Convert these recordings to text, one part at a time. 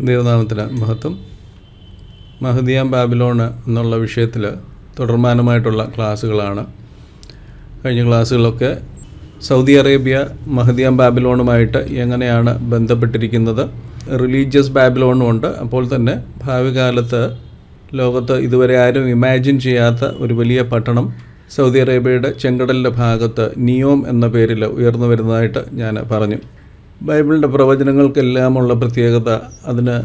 ദൈവനാമത്തിന് മഹത്വം. മഹദിയാം ബാബിലോണ് എന്നുള്ള വിഷയത്തിൽ തുടർമാനമായിട്ടുള്ള ക്ലാസ്സുകളാണ്. കഴിഞ്ഞ ക്ലാസ്സുകളൊക്കെ സൗദി അറേബ്യ മഹദിയാം ബാബിലോണുമായിട്ട് എങ്ങനെയാണ് ബന്ധപ്പെട്ടിരിക്കുന്നത്? റിലീജിയസ് ബാബിലോണും ഉണ്ട്. അപ്പോൾ തന്നെ ഭാവി കാലത്ത് ലോകത്ത് ഇതുവരെ ആരും ഇമാജിൻ ചെയ്യാത്ത ഒരു വലിയ പട്ടണം സൗദി അറേബ്യയുടെ ചെങ്കടലിന്റെ ഭാഗത്ത് നിയോം എന്ന പേരിൽ ഉയർന്നു വരുന്നതായിട്ട് ഞാൻ പറഞ്ഞു. ബൈബിളിന്റെ പ്രവചനങ്ങൾക്കെല്ലാമുള്ള പ്രത്യേകത അതിന്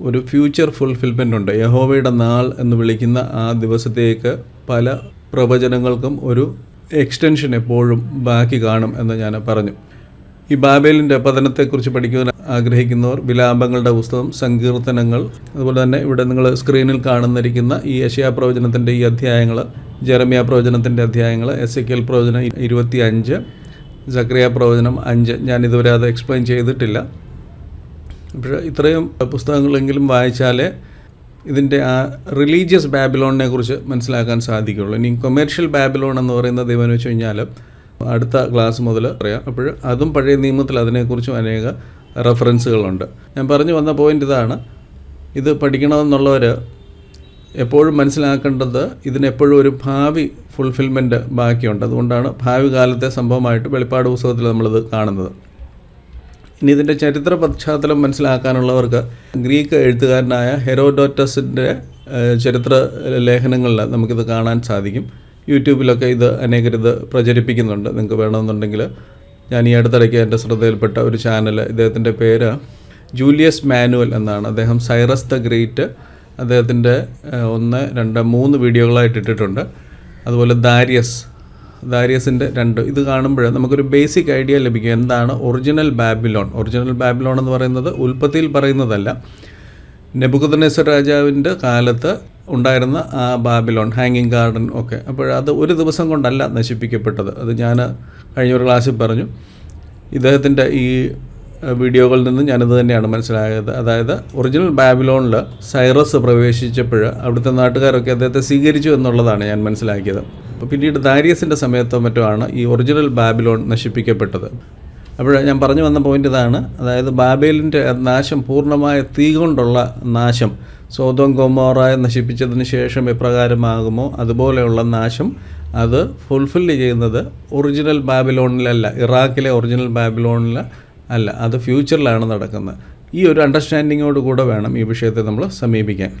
ഒരു ഫ്യൂച്ചർ ഫുൾഫിൽമെന്റ് ഉണ്ട്. യഹോവയുടെ നാൾ എന്ന് വിളിക്കുന്ന ആ ദിവസത്തേക്ക് പല പ്രവചനങ്ങൾക്കും ഒരു എക്സ്റ്റൻഷൻ എപ്പോഴും ബാക്കി കാണും എന്ന് ഞാൻ പറഞ്ഞു. ഈ ബാബേലിന്റെ പതനത്തെക്കുറിച്ച് പഠിക്കുവാൻ ആഗ്രഹിക്കുന്നവർ വിലാപങ്ങളുടെ പുസ്തകം സങ്കീർത്തനങ്ങൾ അതുപോലെ തന്നെ ഇവിടെ നിങ്ങൾ സ്ക്രീനിൽ കാണുന്നിരിക്കുന്ന ഈ യശയാ പ്രവചനത്തിന്റെ ഈ അധ്യായങ്ങൾ ജെറമിയ പ്രവചനത്തിന്റെ അധ്യായങ്ങൾ എസ് എ കെൽ പ്രവചനം ഇരുപത്തി അഞ്ച് സക്രിയ പ്രവചനം അഞ്ച്. ഞാൻ ഇതുവരെ അത് എക്സ്പ്ലെയിൻ ചെയ്തിട്ടില്ല. പക്ഷേ ഇത്രയും പുസ്തകങ്ങളെങ്കിലും വായിച്ചാലേ ഇതിന്റെ ആ റിലീജിയസ് ബാബിലോണിനെ കുറിച്ച് മനസ്സിലാക്കാൻ സാധിക്കുള്ളൂ. ഇനി കൊമേർഷ്യൽ ബാബിലോൺ എന്ന് പറയുന്നത് ഇവന്ന് വെച്ച് കഴിഞ്ഞാൽ അടുത്ത ക്ലാസ് മുതൽ പറയാം അപ്പോൾ അതും പഴയ നിയമത്തിൽ അതിനെക്കുറിച്ചും അനേക റെഫറൻസുകളുണ്ട് ഞാൻ പറഞ്ഞു വന്ന പോയിന്റ് ഇതാണ്. ഇത് പഠിക്കണമെന്നുള്ളവർ എപ്പോഴും മനസ്സിലാക്കേണ്ടത് ഇതിനെപ്പോഴും ഒരു ഭാവി ഫുൾഫിൽമെന്റ് ബാക്കിയുണ്ട്. അതുകൊണ്ടാണ് ഭാവി കാലത്തെ സംഭവമായിട്ട് വെളിപ്പാട് പുസ്തകത്തിൽ നമ്മളിത് കാണുന്നത്. ഇനി ഇതിന്റെ ചരിത്ര പശ്ചാത്തലം മനസ്സിലാക്കാനുള്ളവർക്ക് ഗ്രീക്ക് എഴുത്തുകാരനായ ഹെറോഡോറ്റസിന്റെ ചരിത്ര ലേഖനങ്ങളിൽ നമുക്കിത് കാണാൻ സാധിക്കും. യൂട്യൂബിലൊക്കെ ഇത് അനേകരിത് പ്രചരിപ്പിക്കുന്നുണ്ട്. നിങ്ങൾക്ക് വേണമെന്നുണ്ടെങ്കിൽ ഞാൻ ഈ അടുത്തിടയ്ക്ക് എന്റെ ശ്രദ്ധയിൽപ്പെട്ട ഒരു ചാനൽ ഇദ്ദേഹത്തിന്റെ പേര് ജൂലിയസ് മാനുവൽ എന്നാണ്. അദ്ദേഹം സൈറസ് ദ ഗ്രേറ്റ് അദ്ദേഹത്തിന്റെ ഒന്ന് രണ്ട് മൂന്ന് വീഡിയോകളായിട്ട് ഇട്ടിട്ടുണ്ട്. അതുപോലെ ദാരിയസ്. ദാരിയസിന്റെ രണ്ട്. ഇത് കാണുമ്പോൾ നമുക്കൊരു ബേസിക് ഐഡിയ ലഭിക്കും. എന്താണ് ഒറിജിനൽ ബാബിലോൺ ഒറിജിനൽ ബാബിലോൺ എന്ന് പറയുന്നത് ഉൽപ്പത്തിയിൽ പറയുന്നതല്ല. നെബുക്കദനേശ്വർ രാജാവിന്റെ കാലത്ത് ഉണ്ടായിരുന്ന ആ ബാബിലോൺ ഹാങ്ങിങ് ഗാർഡൻ ഒക്കെ. അപ്പോൾ അത് ഒരു ദിവസം കൊണ്ടല്ല നശിപ്പിക്കപ്പെട്ടത്. അത് ഞാൻ കഴിഞ്ഞ ഒരു ക്ലാസ്സിൽ പറഞ്ഞു. ഇദ്ദേഹത്തിന്റെ ഈ വീഡിയോകളിൽ നിന്ന് ഞാനത് തന്നെയാണ് മനസ്സിലായത്. അതായത് ഒറിജിനൽ ബാബിലോണിൽ സൈറസ് പ്രവേശിച്ചപ്പോൾ അവിടുത്തെ നാട്ടുകാരൊക്കെ അദ്ദേഹത്തെ സ്വീകരിച്ചു എന്നുള്ളതാണ് ഞാൻ മനസ്സിലാക്കിയത്. അപ്പോൾ പിന്നീട് ദാരിയസിന്റെ സമയത്തോ മറ്റോ ആണ് ഈ ഒറിജിനൽ ബാബിലോൺ നശിപ്പിക്കപ്പെട്ടത്. അപ്പോൾ ഞാൻ പറഞ്ഞു വന്ന പോയിന്റ് ഇതാണ്. അതായത് ബാബേലിന്റെ നാശം പൂർണമായ തീ കൊണ്ടുള്ള നാശം സോതോം ഗോമോറായ നശിപ്പിച്ചതിന് ശേഷം എപ്രകാരമാകുമോ അതുപോലെയുള്ള നാശം അത് ഫുൾഫിൽ ചെയ്യുന്നത് ഒറിജിനൽ ബാബിലോണിലല്ല ഇറാഖിലെ ഒറിജിനൽ ബാബിലോണിൽ അല്ല അത് ഫ്യൂച്ചറിലാണ് നടക്കുന്നത്. ഈ ഒരു അണ്ടർസ്റ്റാൻഡിങ്ങോട് കൂടെ വേണം ഈ വിഷയത്തെ നമ്മൾ സമീപിക്കാൻ.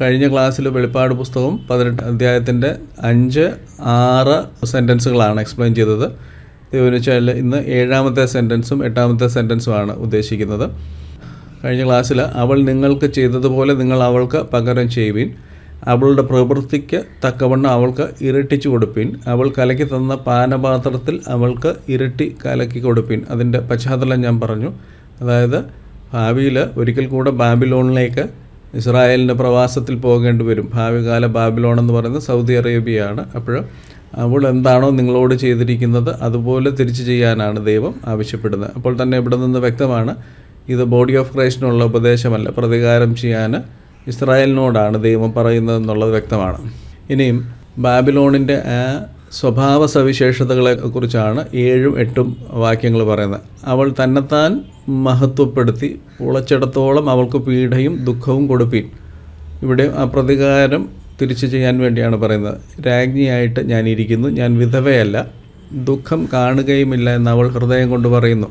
കഴിഞ്ഞ ക്ലാസ്സിൽ വെളിപ്പാട് പുസ്തകം പതിനെട്ട് അധ്യായത്തിന്റെ അഞ്ച് ആറ് സെന്റൻസുകളാണ് എക്സ്പ്ലെയിൻ ചെയ്തത്. വെച്ചാൽ ഇന്ന് ഏഴാമത്തെ സെന്റൻസും എട്ടാമത്തെ സെന്റൻസുമാണ് ഉദ്ദേശിക്കുന്നത്. കഴിഞ്ഞ ക്ലാസ്സിൽ അവൾ നിങ്ങൾക്ക് ചെയ്തതുപോലെ നിങ്ങൾ അവൾക്ക് പകരം ചെയ്യുവിൻ. അവളുടെ പ്രവൃത്തിക്ക് തക്കവണ്ണം അവൾക്ക് ഇരട്ടിച്ചു കൊടുപ്പിൻ. അവൾ കലക്കി തന്ന പാനപാത്രത്തിൽ അവൾക്ക് ഇരട്ടി കലക്കി കൊടുപ്പിൻ. അതിന്റെ പശ്ചാത്തലം ഞാൻ പറഞ്ഞു. അതായത് ഭാവിയിൽ ഒരിക്കൽ കൂടെ ബാബിലോണിലേക്ക് ഇസ്രായേലിന്റെ പ്രവാസത്തിൽ പോകേണ്ടി വരും. ഭാവികാല ബാബിലോൺ എന്ന് പറയുന്നത് സൗദി അറേബ്യയാണ്. അപ്പോൾ അവൾ എന്താണോ നിങ്ങളോട് ചെയ്തിരിക്കുന്നത് അതുപോലെ തിരിച്ചു ചെയ്യാനാണ് ദൈവം ആവശ്യപ്പെടുന്നത്. അപ്പോൾ തന്നെ ഇവിടെ നിന്ന് വ്യക്തമാണ് ഇത് ബോഡി ഓഫ് ക്രൈസ്റ്റിനുള്ള ഉപദേശമല്ല. പ്രതികാരം ചെയ്യാൻ ഇസ്രായേലിനോടാണ് ദൈവം പറയുന്നത് എന്നുള്ളത് വ്യക്തമാണ്. ഇനിയും ബാബിലോണിന്റെ ആ സ്വഭാവ സവിശേഷതകളെ കുറിച്ചാണ് ഏഴും എട്ടും വാക്യങ്ങൾ പറയുന്നത്. അവൾ തന്നെത്താൻ മഹത്വപ്പെടുത്തി ഉളച്ചിടത്തോളം അവൾക്ക് പീഡയും ദുഃഖവും കൊടുപ്പീൻ. ഇവിടെ ആ പ്രതികാരം തിരിച്ചു ചെയ്യാൻ വേണ്ടിയാണ് പറയുന്നത്. രാജ്ഞിയായിട്ട് ഞാൻ ഇരിക്കുന്നു ഞാൻ വിധവയല്ല ദുഃഖം കാണുകയുമില്ല എന്ന് അവൾ ഹൃദയം കൊണ്ട് പറയുന്നു.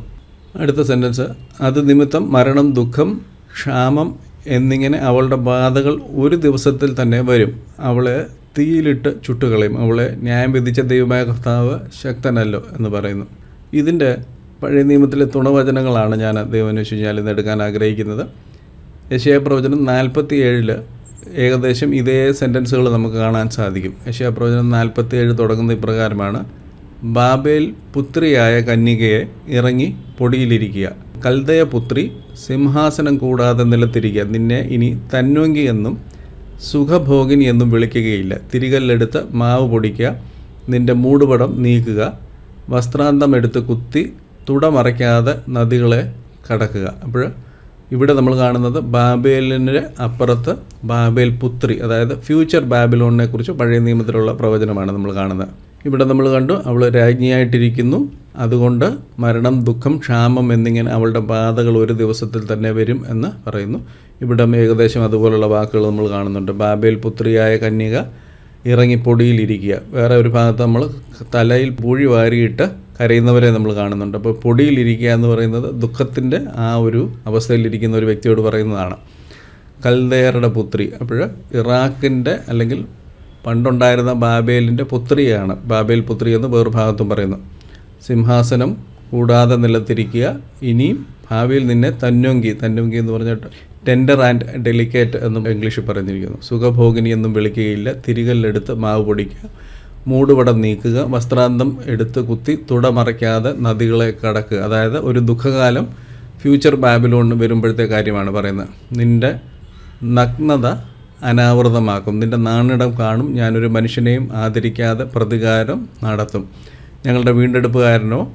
അടുത്ത സെന്റൻസ് അത് നിമിത്തം മരണം ദുഃഖം ക്ഷാമം എന്നിങ്ങനെ അവളുടെ ബാധകൾ ഒരു ദിവസത്തിൽ തന്നെ വരും. അവളെ തീയിലിട്ട് ചുട്ടുകളയും. അവളെ ന്യായം വിധിച്ച ദൈവമായ കർത്താവ് ശക്തനല്ലോ എന്ന് പറയുന്നു. ഇതിന്റെ പഴയ നിയമത്തിലെ തുണവചനങ്ങളാണ് ഞാൻ ദൈവം വെച്ച് കഴിഞ്ഞാൽ ഇന്ന് എടുക്കാൻ ആഗ്രഹിക്കുന്നത്. യശയ പ്രവചനം നാൽപ്പത്തി ഏഴിൽ ഏകദേശം ഇതേ സെന്റൻസുകൾ നമുക്ക് കാണാൻ സാധിക്കും. യശയ പ്രവചനം നാൽപ്പത്തി ഏഴ് തുടങ്ങുന്ന ഇപ്രകാരമാണ്. ബാബേൽ പുത്രിയായ കന്യകയെ ഇറങ്ങി പൊടിയിലിരിക്കുക. കൽദയ പുത്രി സിംഹാസനം കൂടാതെ നിലത്തിരിക്കുക. നിന്നെ ഇനി തന്വങ്കി എന്നും സുഖഭോഗിനി എന്നും വിളിക്കുകയില്ല. തിരികല്ലെടുത്ത് മാവ് പൊടിക്കുക. നിന്റെ മൂടുപടം നീക്കുക. വസ്ത്രാന്തം എടുത്ത് കുത്തി തുടമറയ്ക്കാതെ നദികളെ കടക്കുക. അപ്പോൾ ഇവിടെ നമ്മൾ കാണുന്നത് ബാബേലിന്റെ അപ്പുറത്ത് ബാബേൽ പുത്രി അതായത് ഫ്യൂച്ചർ ബാബിലോണിനെ കുറിച്ച് പഴയ നിയമത്തിലുള്ള പ്രവചനമാണ് നമ്മൾ കാണുന്നത്. ഇവിടെ നമ്മൾ കണ്ടു അവൾ രാജ്ഞിയായിട്ടിരിക്കുന്നു. അതുകൊണ്ട് മരണം ദുഃഖം ക്ഷാമം എന്നിങ്ങനെ അവളുടെ ബാധകൾ ഒരു ദിവസത്തിൽ തന്നെ വരും എന്ന് പറയുന്നു. ഇവിടെ ഏകദേശം അതുപോലുള്ള വാക്കുകൾ നമ്മൾ കാണുന്നുണ്ട്. ബാബേൽ പുത്രിയായ കന്യക ഇറങ്ങി പൊടിയിലിരിക്കുക വേറെ ഒരു ഭാഗത്ത് നമ്മൾ തലയിൽ പൂഴി വാരിയിട്ട് കരയുന്നവരെ നമ്മൾ കാണുന്നുണ്ട്. അപ്പോൾ പൊടിയിലിരിക്കുക എന്ന് പറയുന്നത് ദുഃഖത്തിന്റെ ആ ഒരു അവസ്ഥയിലിരിക്കുന്ന ഒരു വ്യക്തിയോട് പറയുന്നതാണ്. കൽദയറുടെ പുത്രി. അപ്പോൾ ഇറാഖിന്റെ അല്ലെങ്കിൽ പണ്ടുണ്ടായിരുന്ന ബാബേലിന്റെ പുത്രിയാണ്. ബാബേൽ പുത്രി എന്ന് വേറൊരു ഭാഗത്തും പറയുന്നു. സിംഹാസനം കൂടാതെ നിലത്തിരിക്കുക. ഇനിയും ഭാവിയിൽ നിന്നെ തന്നൊങ്കി തന്നൊങ്കി എന്ന് പറഞ്ഞിട്ട് ടെൻഡർ ആൻഡ് ഡെലിക്കേറ്റ് എന്നും ഇംഗ്ലീഷിൽ പറഞ്ഞിരിക്കുന്നു. സുഖഭോഗിനി എന്നും വിളിക്കുകയില്ല. തിരികല്ലെടുത്ത് മാവ് പൊടിക്കുക. മൂടുപടം നീക്കുക. വസ്ത്രാന്തം എടുത്ത് കുത്തി തുടമറയ്ക്കാതെ നദികളെ കടക്കുക. അതായത് ഒരു ദുഃഖകാലം ഫ്യൂച്ചർ ബാബിലോണിന് വരുമ്പോഴത്തെ കാര്യമാണ് പറയുന്നത്. നിന്റെ നഗ്നത അനാവൃതമാക്കും. നിന്റെ നാണിടം കാണും. ഞാനൊരു മനുഷ്യനെയും ആദരിക്കാതെ പ്രതികാരം നടത്തും. ഞങ്ങളുടെ വീണ്ടെടുപ്പുകാരനോ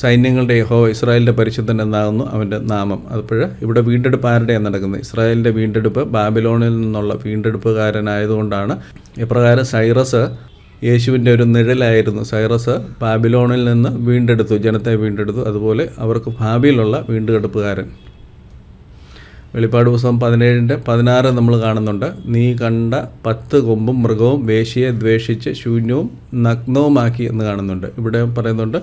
സൈന്യങ്ങളുടെ യഹോ ഇസ്രായേലിന്റെ പരിശുദ്ധൻ എന്നാകുന്നു അവന്റെ നാമം. അപ്പോൾ ഇവിടെ വീണ്ടെടുപ്പ് ആരുടെയാണ് നടക്കുന്നത്? ഇസ്രായേലിന്റെ വീണ്ടെടുപ്പ് ബാബിലോണിൽ നിന്നുള്ള വീണ്ടെടുപ്പുകാരനായതുകൊണ്ടാണ്. ഇപ്രകാരം സൈറസ് യേശുവിന്റെ ഒരു നിഴലായിരുന്നു. സൈറസ് ബാബിലോണിൽ നിന്ന് വീണ്ടെടുത്തു ജനത്തെ വീണ്ടെടുത്തു. അതുപോലെ അവർക്ക് ഭാവിയിലുള്ള വീണ്ടെടുപ്പുകാരൻ. വെളിപ്പാട് പുസ്തകം പതിനേഴിന്റെ പതിനാറ് നമ്മൾ കാണുന്നുണ്ട്. നീ കണ്ട പത്ത് കൊമ്പും മൃഗവും വേശിയെ ദ്വേഷിച്ച് ശൂന്യവും നഗ്നവുമാക്കി എന്ന് കാണുന്നുണ്ട്. ഇവിടെ പറയുന്നുണ്ട്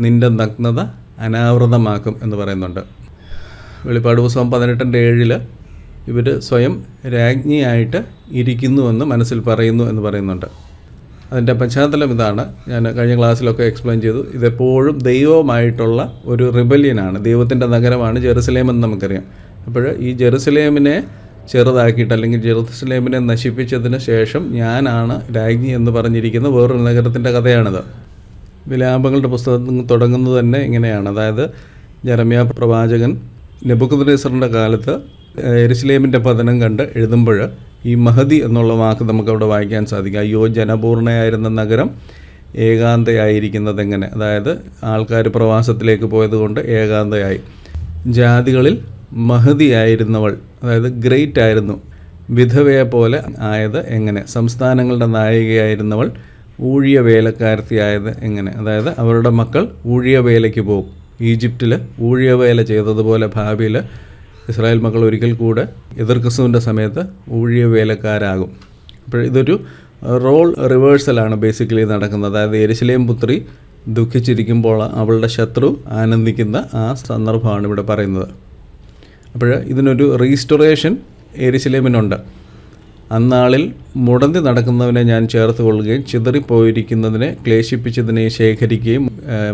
നിന്റെ നഗ്നത അനാവൃതമാക്കും എന്ന് പറയുന്നുണ്ട്. വെളിപ്പാട് പുസ്തകം പതിനെട്ടിന്റെ ഏഴിൽ ഇവർ സ്വയം രാജ്ഞിയായിട്ട് ഇരിക്കുന്നുവെന്ന് മനസ്സിൽ പറയുന്നു എന്ന് പറയുന്നുണ്ട്. അതിന്റെ പശ്ചാത്തലം ഇതാണ്. ഞാൻ കഴിഞ്ഞ ക്ലാസ്സിലൊക്കെ എക്സ്പ്ലെയിൻ ചെയ്തു. ഇതെപ്പോഴും ദൈവമായിട്ടുള്ള ഒരു റിബല്യനാണ് ദൈവത്തിന്റെ നഗരമാണ് ജെറുസലേം എന്ന് നമുക്കറിയാം. അപ്പോൾ ഈ ജെറുസലേമിനെ ചെറുതാക്കിയിട്ട് അല്ലെങ്കിൽ ജെറുസലേമിനെ നശിപ്പിച്ചതിന് ശേഷം ഞാനാണ് രാജ്ഞി എന്ന് പറഞ്ഞിരിക്കുന്ന വേറൊരു നഗരത്തിന്റെ കഥയാണിത്. വിലാപങ്ങളുടെ പുസ്തകം തുടങ്ങുന്നത് തന്നെ ഇങ്ങനെയാണ്. അതായത് ജെറമ്യ പ്രവാചകൻ നെബുക്കുദ്നേസറിന്റെ കാലത്ത് എരുസലേമിന്റെ പതനം കണ്ട് എഴുതുമ്പോൾ ഈ മഹതി എന്നുള്ള വാക്ക് നമുക്കവിടെ വായിക്കാൻ സാധിക്കും. അയ്യോ ജനപൂർണയായിരുന്ന നഗരം ഏകാന്തയായിരിക്കുന്നത് എങ്ങനെ അതായത് ആൾക്കാർ പ്രവാസത്തിലേക്ക് പോയതുകൊണ്ട് ഏകാന്തയായി. ജാതികളിൽ മഹതിയായിരുന്നവൾ അതായത് ഗ്രേറ്റ് ആയിരുന്നു വിധവയെ പോലെ ആയത് എങ്ങനെ? സംസ്ഥാനങ്ങളുടെ നായികയായിരുന്നവൾ ഊഴിയ വേലക്കാരത്തിയായത് എങ്ങനെ? അതായത് അവരുടെ മക്കൾ ഊഴിയ വേലയ്ക്ക് പോകും. ഈജിപ്തിൽ ഊഴിയ വേല ചെയ്തതുപോലെ ഭാവിയിൽ ഇസ്രായേൽ മക്കൾ ഒരിക്കൽ കൂടെ എതിർ ക്രിസ്തുവിന്റെ സമയത്ത് ഊഴിയ വേലക്കാരാകും അപ്പോൾ ഇതൊരു റോൾ റിവേഴ്സലാണ് ബേസിക്കലി നടക്കുന്നത്. അതായത് എരിശിലേം പുത്രി ദുഃഖിച്ചിരിക്കുമ്പോൾ അവളുടെ ശത്രു ആനന്ദിക്കുന്ന ആ സന്ദർഭമാണ് ഇവിടെ പറയുന്നത്. അപ്പോൾ ഇതിനൊരു റീസ്റ്റോറേഷൻ എരിശിലേമിനുണ്ട് അന്നാളിൽ മുടന്തി നടക്കുന്നവനെ ഞാൻ ചേർത്ത് കൊള്ളുകയും ചിതറിപ്പോയിരിക്കുന്നതിനെ ക്ലേശിപ്പിച്ചതിനെ ശേഖരിക്കുകയും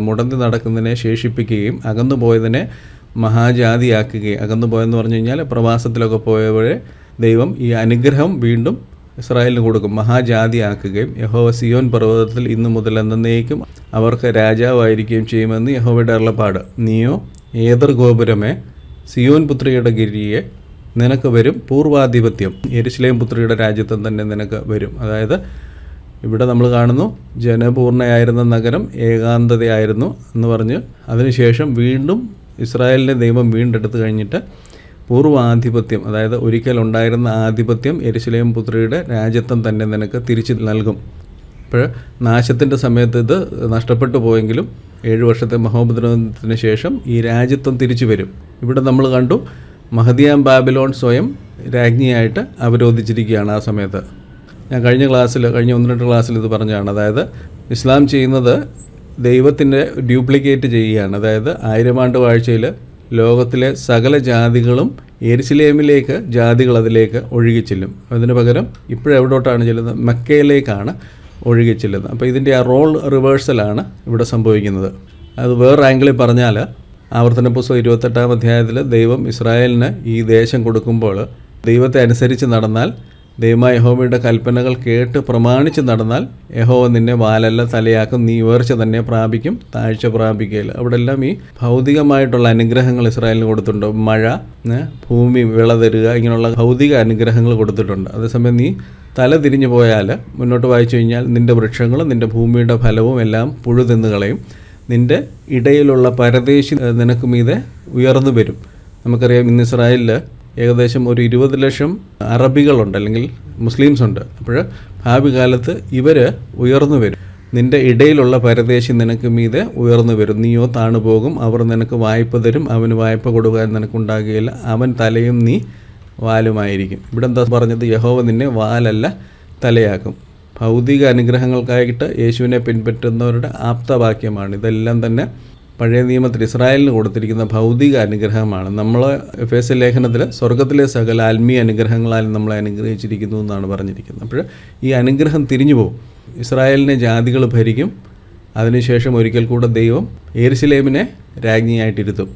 മുടന്തി നടക്കുന്നതിനെ ശേഷിപ്പിക്കുകയും അകന്നുപോയതിനെ മഹാജാതിയാക്കുകയും അകന്നുപോയെന്ന് പറഞ്ഞു കഴിഞ്ഞാൽ പ്രവാസത്തിലൊക്കെ പോയവരെ ദൈവം ഈ അനുഗ്രഹം വീണ്ടും ഇസ്രായേലിന് കൊടുക്കും. മഹാജാതിയാക്കുകയും യഹോവ സിയോൻ പർവതത്തിൽ ഇന്നു മുതൽ എന്നേക്കും അവർക്ക് രാജാവായിരിക്കുകയും ചെയ്യുമെന്ന് യഹോവയുടെ അരുളപ്പാട്. നീയോ ഏതർ ഗോപുരമേ? സിയോൻ പുത്രിയുടെ ഗിരിയെ നിനക്ക് വരും പൂർവാധിപത്യം. യെരുശലേം പുത്രിയുടെ രാജ്യത്വം തന്നെ നിനക്ക് വരും. അതായത് ഇവിടെ നമ്മൾ കാണുന്നു ജനപൂർണയായിരുന്ന നഗരം ഏകാന്തതയായിരുന്നു എന്ന് പറഞ്ഞ് അതിനുശേഷം വീണ്ടും ഇസ്രായേലിന്റെ ദൈവം വീണ്ടെടുത്ത് കഴിഞ്ഞിട്ട് പൂർവാധിപത്യം അതായത് ഒരിക്കൽ ഉണ്ടായിരുന്ന ആധിപത്യം എരിശിലേം പുത്രിയുടെ രാജ്യത്വം തന്നെ നിനക്ക് തിരിച്ചു നൽകും. അപ്പോൾ നാശത്തിന്റെ സമയത്ത് ഇത് നഷ്ടപ്പെട്ടു പോയെങ്കിലും ഏഴ് വർഷത്തെ മഹോപദ്രവത്തിന് ശേഷം ഈ രാജ്യത്വം തിരിച്ചു വരും. ഇവിടെ നമ്മൾ കണ്ടു മഹദിയാം ബാബിലോൺ സ്വയം രാജ്ഞിയായിട്ട് അവരോധിച്ചിരിക്കുകയാണ് ആ സമയത്ത്. ഞാൻ കഴിഞ്ഞ ക്ലാസ്സിൽ കഴിഞ്ഞ ഒന്ന് രണ്ട് ക്ലാസ്സിൽ ഇത് പറഞ്ഞതാണ്. അതായത് ഇസ്ലാം ചെയ്യുന്നത് ദൈവത്തിന്റെ ഡ്യൂപ്ലിക്കേറ്റ് ചെയ്യുകയാണ്. അതായത് ആയിരം ആണ്ട് വാഴ്ചയിൽ ലോകത്തിലെ സകല ജാതികളും എരിശിലേമിലേക്ക് ജാതികൾ അതിലേക്ക് ഒഴുകിച്ചെല്ലും അതിന് പകരം ഇപ്പോഴെവിടോട്ടാണ് ചെല്ലുന്നത്? മക്കയിലേക്കാണ്. ഒഴുകിച്ചെല്ലുന്നത് അപ്പോൾ ഇതിന്റെ ആ റോൾ റിവേഴ്സലാണ് ഇവിടെ സംഭവിക്കുന്നത്. അത് വേറെ ആംഗിളിൽ പറഞ്ഞാൽ ആവർത്തന പുസ്തകം ഇരുപത്തെട്ടാം അധ്യായത്തിൽ ദൈവം ഇസ്രായേലിന് ഈ ദേശം കൊടുക്കുമ്പോൾ ദൈവത്തെ അനുസരിച്ച് നടന്നാൽ ദൈവമായ യഹോവയുടെ കൽപ്പനകൾ കേട്ട് പ്രമാണിച്ച് നടന്നാൽ യഹോവ നിന്നെ വാലല്ല തലയാക്കും നീ ഉയർച്ച തന്നെ പ്രാപിക്കും താഴ്ച പ്രാപിക്കുകയില്ല. അവിടെ എല്ലാം ഈ ഭൗതികമായിട്ടുള്ള അനുഗ്രഹങ്ങൾ ഇസ്രായേലിന് കൊടുത്തിട്ടുണ്ട്. മഴ ഭൂമി വിള തരുക ഇങ്ങനെയുള്ള ഭൗതിക അനുഗ്രഹങ്ങൾ കൊടുത്തിട്ടുണ്ട്. അതേസമയം നീ തല തിരിഞ്ഞു പോയാൽ മുന്നോട്ട് വായിച്ചു കഴിഞ്ഞാൽ നിന്റെ വൃക്ഷങ്ങളും നിന്റെ ഭൂമിയുടെ ഫലവും എല്ലാം പുഴു തിന്നു കളയും. നിന്റെ ഇടയിലുള്ള പരദേശി നിനക്ക് മീതെ ഉയർന്നു വരും. നമുക്കറിയാം ഇന്ന് ഇസ്രായേലിൽ ഏകദേശം ഒരു ഇരുപത് ലക്ഷം അറബികളുണ്ട് അല്ലെങ്കിൽ മുസ്ലിംസ് ഉണ്ട്. അപ്പോൾ ഭാവി കാലത്ത് ഇവർ ഉയർന്നു വരും. നിന്റെ ഇടയിലുള്ള പരദേശി നിനക്ക് മീതെ ഉയർന്നു വരും. നീയോ താണു പോകും അവർ നിനക്ക് വായ്പ തരും അവന് വായ്പ കൊടുക്കാൻ നിനക്കുണ്ടാകുകയില്ല. അവൻ തലയും നീ വാലുമായിരിക്കും. ഇവിടെ എന്താ പറഞ്ഞത്? യഹോവ നിന്നെ വാലല്ല തലയാക്കും. ഭൗതിക അനുഗ്രഹങ്ങൾക്കായിട്ട് യേശുവിനെ പിൻപറ്റുന്നവരുടെ ആപ്തവാക്യമാണ്. ഇതെല്ലാം തന്നെ പഴയ നിയമത്തിൽ ഇസ്രായേലിന് കൊടുത്തിരിക്കുന്ന ഭൗതിക അനുഗ്രഹമാണ്. നമ്മൾ എഫ് എസ് ലേഖനത്തിൽ സ്വർഗത്തിലെ സകല ആത്മീയ അനുഗ്രഹങ്ങളാലും നമ്മളെ അനുഗ്രഹിച്ചിരിക്കുന്നു എന്നാണ് പറഞ്ഞിരിക്കുന്നത്. അപ്പോൾ ഈ അനുഗ്രഹം തിരിഞ്ഞു പോകും ഇസ്രായേലിനെ ജാതികൾ ഭരിക്കും. അതിനുശേഷം ഒരിക്കൽ കൂടെ ദൈവം ഏരുസലേമിനെ രാജ്ഞിയായിട്ടിരുത്തും.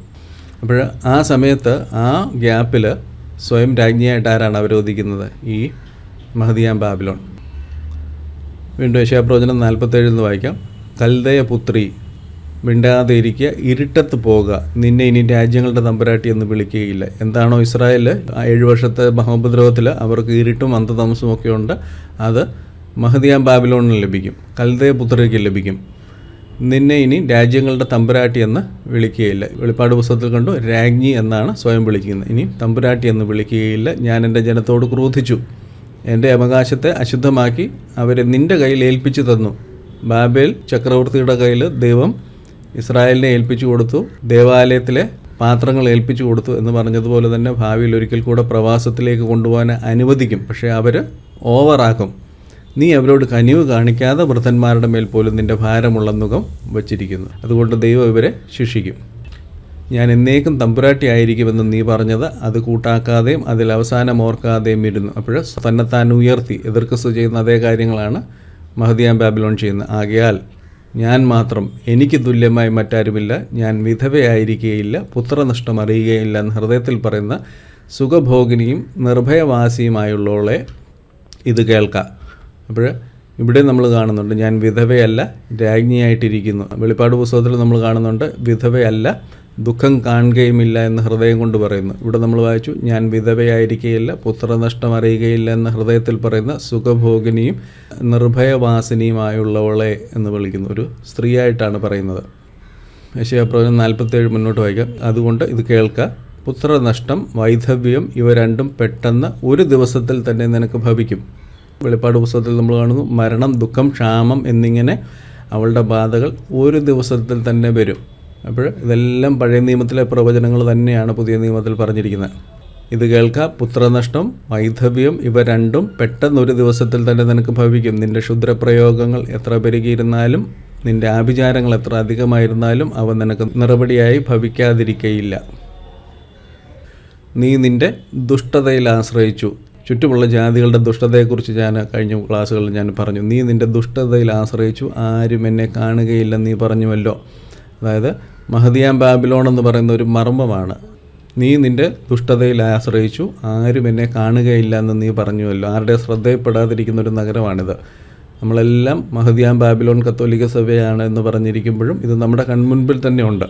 അപ്പോൾ ആ സമയത്ത് ആ ഗ്യാപ്പിൽ സ്വയം രാജ്ഞിയായിട്ട് ആരാണ് അവരോധിക്കുന്നത് ഈ മഹദിയാം ബാബിലോൺ. വീണ്ടും യശാപ്രവചനം നാൽപ്പത്തേഴിൽ നിന്ന് വായിക്കാം. കൽദയ പുത്രി മിണ്ടാതെ ഇരിക്കുക ഇരുട്ടത്ത് പോകുക നിന്നെ ഇനി രാജ്യങ്ങളുടെ തമ്പുരാട്ടി എന്ന് വിളിക്കുകയില്ല. എന്താണോ ഇസ്രായേൽ ആ ഏഴ് വർഷത്തെ മഹോപദ്രവത്തിൽ അവർക്ക് ഇരുട്ടും അന്തതമസും ഒക്കെ ഉണ്ട്. അത് മഹദിയാം ബാബിലോണിന് ലഭിക്കും. കൽദയ പുത്രിക്ക് ലഭിക്കും. നിന്നെ ഇനി രാജ്യങ്ങളുടെ തമ്പുരാട്ടി എന്ന് വിളിക്കുകയില്ല. വെളിപ്പാട് പുസ്തകത്തിൽ കണ്ടു രാജ്ഞി എന്നാണ് സ്വയം വിളിക്കുന്നത്. ഇനി തമ്പുരാട്ടി എന്ന് വിളിക്കുകയില്ല. ഞാൻ എന്റെ ജനത്തോട് ക്രോധിച്ചു. എന്റെ അവകാശത്തെ അശുദ്ധമാക്കി അവരെ നിന്റെ കയ്യിൽ ഏൽപ്പിച്ചു തന്നു. ബാബേൽ ചക്രവർത്തിയുടെ കയ്യിൽ ദൈവം ഇസ്രായേലിനെ ഏൽപ്പിച്ചു കൊടുത്തു. ദേവാലയത്തിലെ പാത്രങ്ങൾ ഏൽപ്പിച്ചു കൊടുത്തു എന്ന് പറഞ്ഞതുപോലെ തന്നെ ഭാവിയിൽ ഒരിക്കൽ കൂടെ പ്രവാസത്തിലേക്ക് കൊണ്ടുപോകാൻ അനുവദിക്കും. പക്ഷേ അവർ ഓവറാക്കും നീ അവരോട് കനിവ് കാണിക്കാതെ വൃദ്ധന്മാരുടെ മേൽ പോലും നിന്റെ ഭാരമുള്ള മുഖം വച്ചിരിക്കുന്നു. അതുകൊണ്ട് ദൈവം ഇവരെ ശിക്ഷിക്കും. ഞാൻ എന്നേക്കും തമ്പുരാട്ടി ആയിരിക്കുമെന്ന് നീ പറഞ്ഞത് അത് കൂട്ടാക്കാതെയും അതിൽ അവസാനം ഓർക്കാതെയും ഇരുന്നു. അപ്പോൾ തന്നെത്താൻ ഉയർത്തി എതിർക്കസ് ചെയ്യുന്ന അതേ കാര്യങ്ങളാണ് മഹദിയാം ബാബിലോൺ ചെയ്യുന്നത്. ആകയാൽ ഞാൻ മാത്രം എനിക്ക് തുല്യമായി മറ്റാരുമില്ല. ഞാൻ വിധവയായിരിക്കുകയില്ല പുത്രനഷ്ടം അറിയുകയില്ല എന്ന് ഹൃദയത്തിൽ പറയുന്ന സുഖഭോഗിനിയും നിർഭയവാസിയുമായുള്ളവളെ ഇത് കേൾക്കാം. അപ്പോൾ ഇവിടെ നമ്മൾ കാണുന്നുണ്ട് ഞാൻ വിധവയല്ല രാജ്ഞിയായിട്ടിരിക്കുന്നു. വെളിപ്പാട് പുസ്തകത്തിൽ നമ്മൾ കാണുന്നുണ്ട് വിധവയല്ല ദുഃഖം കാണുകയുമില്ല എന്ന് ഹൃദയം കൊണ്ട് പറയുന്നു. ഇവിടെ നമ്മൾ വായിച്ചു ഞാൻ വിധവയായിരിക്കുകയില്ല പുത്രനഷ്ടം അറിയുകയില്ല എന്ന് ഹൃദയത്തിൽ പറയുന്ന സുഖഭോഗിനിയും നിർഭയവാസിനിയുമായുള്ളവളെ എന്ന് വിളിക്കുന്നു. ഒരു സ്ത്രീയായിട്ടാണ് പറയുന്നത്. യശയാപ്രവചനം നാൽപ്പത്തേഴ് മുന്നോട്ട് വായിക്കാം. അതുകൊണ്ട് ഇത് കേൾക്കുക പുത്രനഷ്ടം വൈധവ്യം ഇവ രണ്ടും പെട്ടെന്ന് ഒരു ദിവസത്തിൽ തന്നെ നിനക്ക് ഭവിക്കും. വെളിപ്പാട് പുസ്തകത്തിൽ നമ്മൾ കാണുന്നു. മരണം ദുഃഖം ക്ഷാമം എന്നിങ്ങനെ അവളുടെ ബാധകൾ ഒരു ദിവസത്തിൽ തന്നെ വരും. അപ്പോൾ ഇതെല്ലാം പഴയ നിയമത്തിലെ പ്രവചനങ്ങൾ തന്നെയാണ് പുതിയ നിയമത്തിൽ പറഞ്ഞിരിക്കുന്നത്. ഇത് കേൾക്കുക പുത്രനഷ്ടം വൈധവ്യം ഇവ രണ്ടും പെട്ടെന്ന് ഒരു ദിവസത്തിൽ തന്നെ നിനക്ക് ഭവിക്കും. നിന്റെ ക്ഷുദ്രപ്രയോഗങ്ങൾ എത്ര പെരുകിയിരുന്നാലും നിന്റെ ആഭിചാരങ്ങൾ എത്ര അധികമായിരുന്നാലും അവ നിനക്ക് നിറപടിയായി ഭവിക്കാതിരിക്കയില്ല. നീ നിന്റെ ദുഷ്ടതയിൽ ആശ്രയിച്ചു. ചുറ്റുമുള്ള ജാതികളുടെ ദുഷ്ടതയെക്കുറിച്ച് ഞാൻ കഴിഞ്ഞ ക്ലാസ്സുകളിൽ ഞാൻ പറഞ്ഞു. നീ നിന്റെ ദുഷ്ടതയിൽ ആശ്രയിച്ചു ആരും എന്നെ കാണുകയില്ല നീ പറഞ്ഞുവല്ലോ. അതായത് മഹദിയാം ബാബിലോൺ എന്ന് പറയുന്ന ഒരു മർമ്മമാണ്. നീ നിന്റെ ദുഷ്ടതയിൽ ആശ്രയിച്ചു ആരും എന്നെ കാണുകയില്ല എന്ന് നീ പറഞ്ഞുവല്ലോ. ആരുടെ ശ്രദ്ധയിൽപ്പെടാതിരിക്കുന്ന ഒരു നഗരമാണിത്. നമ്മളെല്ലാം മഹദിയാം ബാബിലോൺ കത്തോലിക്ക സഭയാണ് എന്ന് പറഞ്ഞിരിക്കുമ്പോഴും ഇത് നമ്മുടെ കൺമുൻപിൽ തന്നെ ഉണ്ട്.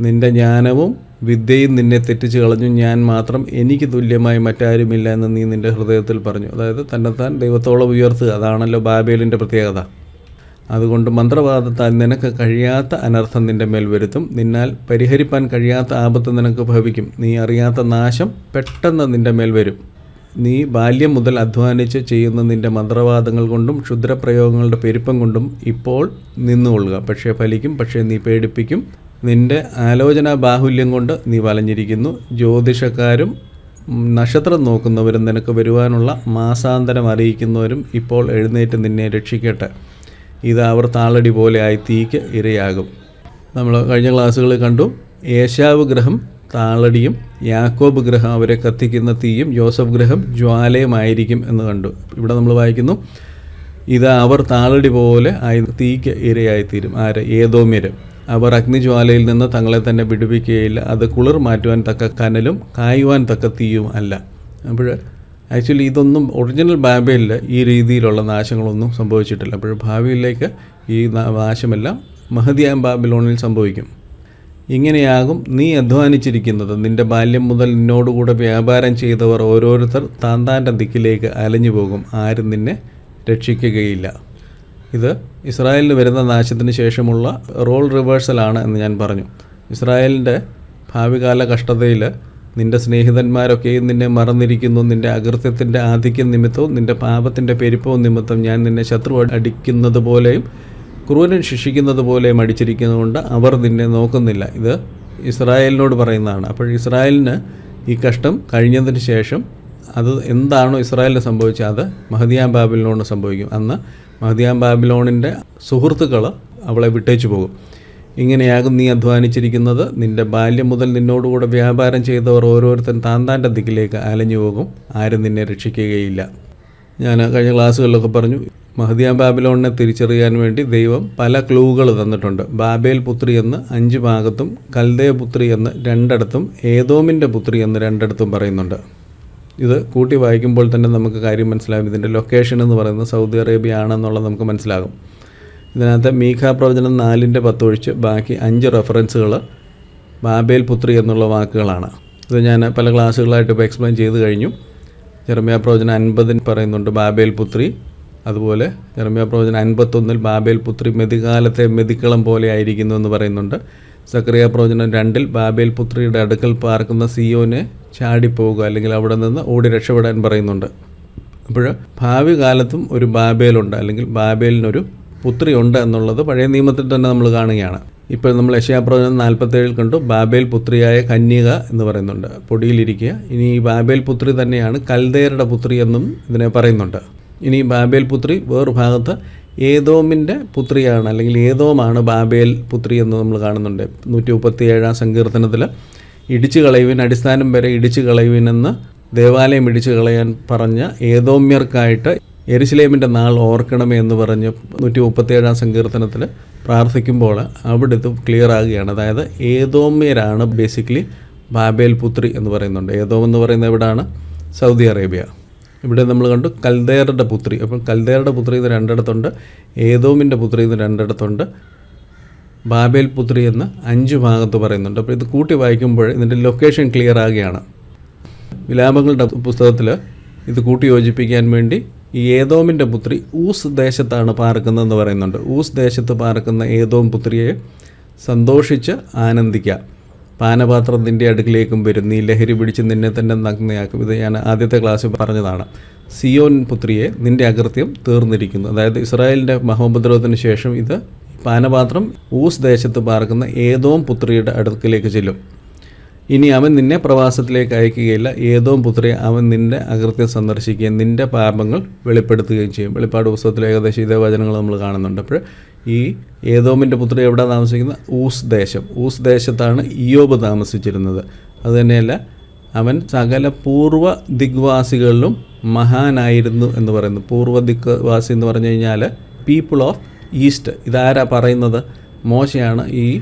നിന്റെ ജ്ഞാനവും വിദ്യയും നിന്നെ തെറ്റിച്ച് കളഞ്ഞു. ഞാൻ മാത്രം എനിക്ക് തുല്യമായി മറ്റാരുമില്ല എന്ന് നീ നിന്റെ ഹൃദയത്തിൽ പറഞ്ഞു. അതായത് തന്നെത്താൻ ദൈവത്തോളം ഉയർത്തുക. അതാണല്ലോ ബാബേലിന്റെ പ്രത്യേകത. അതുകൊണ്ട് മന്ത്രവാദത്താൽ നിനക്ക് കഴിയാത്ത അനർത്ഥം നിന്റെ മേൽ വരുത്തും. നിന്നാൽ പരിഹരിപ്പാൻ കഴിയാത്ത ആപത്ത് നിനക്ക് ഭവിക്കും. നീ അറിയാത്ത നാശം പെട്ടെന്ന് നിന്റെ മേൽ വരും. നീ ബാല്യം മുതൽ അധ്വാനിച്ച് ചെയ്യുന്ന നിന്റെ മന്ത്രവാദങ്ങൾ കൊണ്ടും ക്ഷുദ്രപ്രയോഗങ്ങളുടെ പെരുപ്പം കൊണ്ടും ഇപ്പോൾ നിന്നുകൊള്ളുക. പക്ഷേ ഫലിക്കും പക്ഷേ നീ പേടിപ്പിക്കും. നിന്റെ ആലോചനാ ബാഹുല്യം കൊണ്ട് നീ വലഞ്ഞിരിക്കുന്നു. ജ്യോതിഷക്കാരും നക്ഷത്രം നോക്കുന്നവരും നിനക്ക് വരുവാനുള്ള മാസാന്തരം അറിയിക്കുന്നവരും ഇപ്പോൾ എഴുന്നേറ്റ് നിന്നെ രക്ഷിക്കട്ടെ. ഇത് അവർ താളടി പോലെ ആയി തീക്ക് ഇരയാകും. നമ്മൾ കഴിഞ്ഞ ക്ലാസ്സുകളിൽ കണ്ടു ഏശാവ് ഗ്രഹം താളടിയും യാക്കോബ് ഗ്രഹം അവരെ കത്തിക്കുന്ന തീയും ജോസഫ് ഗ്രഹം ജ്വാലയുമായിരിക്കും എന്ന് കണ്ടു. ഇവിടെ നമ്മൾ വായിക്കുന്നു ഇത് അവർ താളടി പോലെ ആയി തീക്ക് ഇരയായിത്തീരും ആര്? ഏതോമ്യര് അവർ അഗ്നിജ്വാലയിൽ നിന്ന് തങ്ങളെ തന്നെ വിടുവിക്കുകയില്ല. അത് കുളിർ മാറ്റുവാൻ തക്ക കനലും കായുവാൻ തക്ക തീയും അല്ല. അപ്പോൾ ആക്ച്വലി ഇതൊന്നും ഒറിജിനൽ ബാബയിൽ ഈ രീതിയിലുള്ള നാശങ്ങളൊന്നും സംഭവിച്ചിട്ടില്ല. അപ്പോൾ ഭാവിയിലേക്ക് ഈ നാശമെല്ലാം മഹദിയാം ബാബിലോണിൽ സംഭവിക്കും. ഇങ്ങനെയാകും നീ അധ്വാനിച്ചിരിക്കുന്നത്. നിന്റെ ബാല്യം മുതൽ നിന്നോടുകൂടെ വ്യാപാരം ചെയ്തവർ ഓരോരുത്തർ താന്താന്റെ ദിക്കിലേക്ക് അലഞ്ഞു പോകും ആരും നിന്നെ രക്ഷിക്കുകയില്ല. ഇത് ഇസ്രായേലിന് വരുന്ന നാശത്തിന് ശേഷമുള്ള റോൾ റിവേഴ്സലാണ് എന്ന് ഞാൻ പറഞ്ഞു. ഇസ്രായേലിന്റെ ഭാവികാല കഷ്ടതയിൽ നിന്റെ സ്നേഹിതന്മാരൊക്കെയും നിന്നെ മറന്നിരിക്കുന്നു. നിന്റെ അകൃത്യത്തിന്റെ ആധിക്യം നിമിത്തവും നിന്റെ പാപത്തിന്റെ പെരുപ്പവും നിമിത്തം ഞാൻ നിന്നെ ശത്രു അടിക്കുന്നത് പോലെയും ക്രൂരൻ ശിക്ഷിക്കുന്നത് പോലെയും അടിച്ചിരിക്കുന്നതുകൊണ്ട് അവർ നിന്നെ നോക്കുന്നില്ല. ഇത് ഇസ്രായേലിനോട് പറയുന്നതാണ്. അപ്പോൾ ഇസ്രായേലിന് ഈ കഷ്ടം കഴിഞ്ഞതിന് ശേഷം അത് എന്താണോ ഇസ്രായേലിന് സംഭവിച്ചത് അത് മഹദിയാം ബാബിലോണ് സംഭവിക്കും. അന്ന് മഹദിയാം ബാബിലോണിന്റെ സുഹൃത്തുക്കൾ അവളെ വിട്ടേച്ചു പോകും. ഇങ്ങനെയാകും നീ അധ്വാനിച്ചിരിക്കുന്നത്. നിന്റെ ബാല്യം മുതൽ നിന്നോടുകൂടെ വ്യാപാരം ചെയ്തവർ ഓരോരുത്തൻ താൻ താന്റെ ദിക്കിലേക്ക് അലഞ്ഞു പോകും. ആരും നിന്നെ രക്ഷിക്കുകയില്ല. ഞാൻ കഴിഞ്ഞ ക്ലാസ്സുകളിലൊക്കെ പറഞ്ഞു മഹദിയാം ബാബിലോണിനെ തിരിച്ചറിയാൻ വേണ്ടി ദൈവം പല ക്ലൂകൾ തന്നിട്ടുണ്ട്. ബാബേൽ പുത്രി എന്ന് അഞ്ച് ഭാഗത്തും കൽദയ പുത്രി എന്ന് രണ്ടിടത്തും ഏതോമിന്റെ പുത്രി എന്ന് രണ്ടിടത്തും പറയുന്നുണ്ട്. ഇത് കൂട്ടി വായിക്കുമ്പോൾ തന്നെ നമുക്ക് കാര്യം മനസ്സിലാകും. ഇതിന്റെ ലൊക്കേഷൻ എന്ന് പറയുന്നത് സൗദി അറേബ്യ ആണെന്നുള്ളത് നമുക്ക് മനസ്സിലാകും. ഇതിനകത്ത് മീഖ പ്രവചനം നാലിന്റെ പത്തൊഴിച്ച് ബാക്കി അഞ്ച് റെഫറൻസുകൾ ബാബേൽ പുത്രി എന്നുള്ള വാക്കുകളാണ്. ഇത് ഞാൻ പല ക്ലാസ്സുകളായിട്ട് ഇപ്പോൾ എക്സ്പ്ലെയിൻ ചെയ്ത് കഴിഞ്ഞു. ജെറമ്യ പ്രവചനം അൻപതിൽ പറയുന്നുണ്ട് ബാബേൽ പുത്രി. അതുപോലെ ജെറമ്യ പ്രവചനം അൻപത്തൊന്നിൽ ബാബേൽ പുത്രി മെതികാലത്തെ മെതിക്കളം പോലെ ആയിരിക്കുന്നു എന്ന് പറയുന്നുണ്ട്. സക്രിയ പ്രവചനം രണ്ടിൽ ബാബേൽ പുത്രിയുടെ അടുക്കൽ പാർക്കുന്ന സിയോനെ ചാടിപ്പോവുക അല്ലെങ്കിൽ അവിടെ നിന്ന് ഓടി രക്ഷപ്പെടാൻ പറയുന്നുണ്ട്. അപ്പോൾ ഭാവി കാലത്തും ഒരു ബാബേലുണ്ട് അല്ലെങ്കിൽ ബാബേലിനൊരു പുത്രി ഉണ്ട് എന്നുള്ളത് പഴയ നിയമത്തിൽ തന്നെ നമ്മൾ കാണുകയാണ്. ഇപ്പോൾ നമ്മൾ യശയാപ്രവചനം നാൽപ്പത്തേഴിൽ കണ്ടു ബാബേൽ പുത്രിയായ കന്യക എന്ന് പറയുന്നുണ്ട്. പൊടിയിലിരിക്കുക. ഇനി ഈ ബാബേൽ പുത്രി തന്നെയാണ് കൽദേരുടെ പുത്രി എന്നും ഇതിനെ പറയുന്നുണ്ട്. ഇനി ബാബേൽ പുത്രി വേറൊരു ഭാഗത്ത് ഏതോമിന്റെ പുത്രിയാണ് അല്ലെങ്കിൽ ഏതോമാണ് ബാബേൽ പുത്രി എന്ന് നമ്മൾ കാണുന്നുണ്ട്. നൂറ്റി മുപ്പത്തി ഏഴാം സങ്കീർത്തനത്തിൽ ഇടിച്ചു കളയുവിൻ അടിസ്ഥാനം വരെ ഇടിച്ചു കളയുവിനെന്ന് ദേവാലയം ഇടിച്ചു കളയാൻ പറഞ്ഞ ഏതോമ്യർക്കായിട്ട് എരിശിലേമിന്റെ നാൾ ഓർക്കണമേ എന്ന് പറഞ്ഞ് നൂറ്റി മുപ്പത്തിയേഴാം സങ്കീർത്തനത്തിൽ പ്രാർത്ഥിക്കുമ്പോൾ അവിടെ ഇത് ക്ലിയർ ആകുകയാണ്. അതായത് ഏതോമ്യരാണ് ബേസിക്കലി ബാബേൽ പുത്രി എന്ന് പറയുന്നുണ്ട്. ഏതോം എന്ന് പറയുന്നത് എവിടെയാണ് സൗദി അറേബ്യ. ഇവിടെ നമ്മൾ കണ്ടു കൽദേറുടെ പുത്രി. അപ്പം കൽദേറുടെ പുത്രി ഇത് രണ്ടിടത്തുണ്ട് ഏതോമിന്റെ പുത്രി ഇത് രണ്ടിടത്തുണ്ട് ബാബേൽ പുത്രി എന്ന് അഞ്ച് ഭാഗത്ത് പറയുന്നുണ്ട്. അപ്പോൾ ഇത് കൂട്ടി വായിക്കുമ്പോൾ ഇതിന്റെ ലൊക്കേഷൻ ക്ലിയർ ആകുകയാണ്. വിലാപങ്ങളുടെ പുസ്തകത്തിൽ ഇത് കൂട്ടി യോജിപ്പിക്കാൻ വേണ്ടി ഈ ഏതോമിന്റെ പുത്രി ഊസ് ദേശത്താണ് പാർക്കുന്നതെന്ന് പറയുന്നുണ്ട്. ഊസ് ദേശത്ത് പാർക്കുന്ന ഏതോം പുത്രിയെ സന്തോഷിച്ച് ആനന്ദിക്കുക പാനപാത്രം നിന്റെ അടുക്കിലേക്കും വരും. നീ ലഹരി പിടിച്ച് നിന്നെ തന്നെ നഗ്നയാക്കും. ഇത് ഞാൻ ആദ്യത്തെ ക്ലാസ്സിൽ പറഞ്ഞതാണ്. സിയോൻ പുത്രിയെ നിന്റെ അകൃത്യം തീർന്നിരിക്കുന്നു. അതായത് ഇസ്രായേലിന്റെ മഹോപദ്രവത്തിന് ശേഷം ഇത് പാനപാത്രം ഊസ് ദേശത്ത് പാർക്കുന്ന ഏതോം പുത്രിയുടെ അടുക്കിലേക്ക് ചെല്ലും. ഇനി അവൻ നിന്നെ പ്രവാസത്തിലേക്ക് അയക്കുകയില്ല. ഏതോ പുത്രി അവൻ നിന്റെ അകൃത്യം സന്ദർശിക്കുകയും നിന്റെ പാപങ്ങൾ വെളിപ്പെടുത്തുകയും ചെയ്യും. വെളിപ്പാട് പുസ്തകത്തിൽ ഏകദേശം ഇതേ വചനങ്ങൾ നമ്മൾ കാണുന്നുണ്ട്. അപ്പോൾ ഈ ഏതോമിന്റെ പുത്രി എവിടെ താമസിക്കുന്ന ഊസ് ദേശം. ഊസ് ദേശത്താണ് ഇയോബ് താമസിച്ചിരുന്നത്. അതുതന്നെയല്ല അവൻ സകല പൂർവ ദിഗ്വാസികളിലും മഹാനായിരുന്നു എന്ന് പറയുന്നു. പൂർവ ദിഗ്വാസി എന്ന് പറഞ്ഞു കഴിഞ്ഞാൽ പീപ്പിൾ ഓഫ് ഈസ്റ്റ്. ഇതാരാ പറയുന്നത്? മോശയാണ് ഈ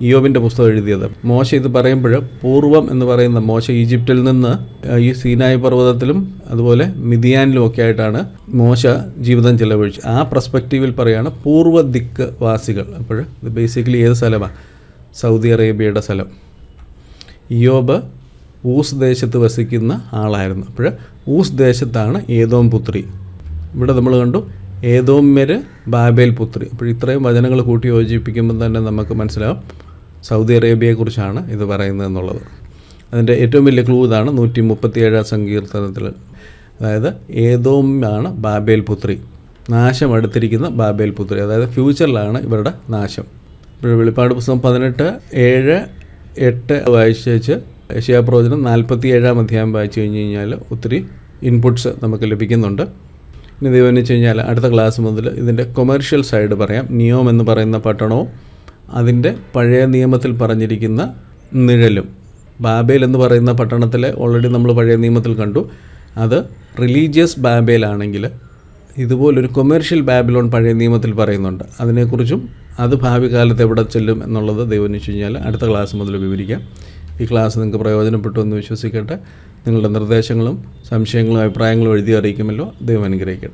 ഇയോബിന്റെ പുസ്തകം എഴുതിയത്. മോശ ഇത് പറയുമ്പോൾ പൂർവം എന്ന് പറയുന്ന മോശ ഈജിപ്തിൽ നിന്ന് ഈ സീനായി പർവതത്തിലും അതുപോലെ മിതിയാനിലും ഒക്കെ ആയിട്ടാണ് മോശ ജീവിതം ചിലവഴിച്ചു. ആ പ്രസ്പെക്റ്റീവിൽ പറയാണ് പൂർവ ദിക്ക് വാസികൾ. അപ്പോൾ ഇത് ബേസിക്കലി ഏത് സ്ഥലമാണ് സൗദി അറേബ്യയുടെ സ്ഥലം. ഇയോബ് ഊസ് ദേശത്ത് വസിക്കുന്ന ആളായിരുന്നു. അപ്പോൾ ഊസ് ദേശത്താണ് ഏതോം പുത്രി. ഇവിടെ നമ്മൾ കണ്ടു ഏതോമ്യര് ബാബേൽ പുത്രി. അപ്പോൾ ഇത്രയും വചനങ്ങൾ കൂട്ടി യോജിപ്പിക്കുമ്പോൾ തന്നെ നമുക്ക് മനസ്സിലാവും സൗദി അറേബ്യയെക്കുറിച്ചാണ് ഇത് പറയുന്നത് എന്നുള്ളത്. അതിന്റെ ഏറ്റവും വലിയ ക്ലൂ ഇതാണ് നൂറ്റി മുപ്പത്തിയേഴാം സങ്കീർത്തനത്തിൽ. അതായത് ഏതോമ്യാണ് ബാബേൽ പുത്രി. നാശം അടുത്തിരിക്കുന്ന ബാബേൽ പുത്രി. അതായത് ഫ്യൂച്ചറിലാണ് ഇവരുടെ നാശം. ഇപ്പോൾ വെളിപ്പാട് പുസ്തകം പതിനെട്ട് ഏഴ് എട്ട് വായിച്ചേച്ച് ഏഷ്യാപ്രവചനം നാൽപ്പത്തി ഏഴാം അധ്യായം വായിച്ചു കഴിഞ്ഞ് കഴിഞ്ഞാൽ ഒത്തിരി ഇൻപുട്സ് നമുക്ക് ലഭിക്കുന്നുണ്ട്. ഇനി ദൈവം വെച്ച് കഴിഞ്ഞാൽ അടുത്ത ക്ലാസ് മുതൽ ഇതിന്റെ കൊമേർഷ്യൽ സൈഡ് പറയാം. നിയോം എന്ന് പറയുന്ന പട്ടണവും അതിന്റെ പഴയ നിയമത്തിൽ പറഞ്ഞിരിക്കുന്ന നിഴലും. ബാബേൽ എന്ന് പറയുന്ന പട്ടണത്തിലെ ഓൾറെഡി നമ്മൾ പഴയ നിയമത്തിൽ കണ്ടു. അത് റിലീജിയസ് ബാബേലാണെങ്കിൽ ഇതുപോലൊരു കൊമേർഷ്യൽ ബാബിലോൺ പഴയ നിയമത്തിൽ പറയുന്നുണ്ട്. അതിനെക്കുറിച്ചും അത് ഭാവി കാലത്ത് എവിടെ ചെല്ലും എന്നുള്ളത് ദൈവം വെച്ച് കഴിഞ്ഞാൽ അടുത്ത ക്ലാസ് മുതൽ വിവരിക്കാം. ഈ ക്ലാസ് നിങ്ങൾക്ക് പ്രയോജനപ്പെട്ടു എന്ന് വിശ്വസിക്കട്ടെ. നിങ്ങളുടെ നിർദ്ദേശങ്ങളും സംശയങ്ങളും അഭിപ്രായങ്ങളും എഴുതി അറിയിക്കുമല്ലോ. ദൈവം അനുഗ്രഹിക്കട്ടെ.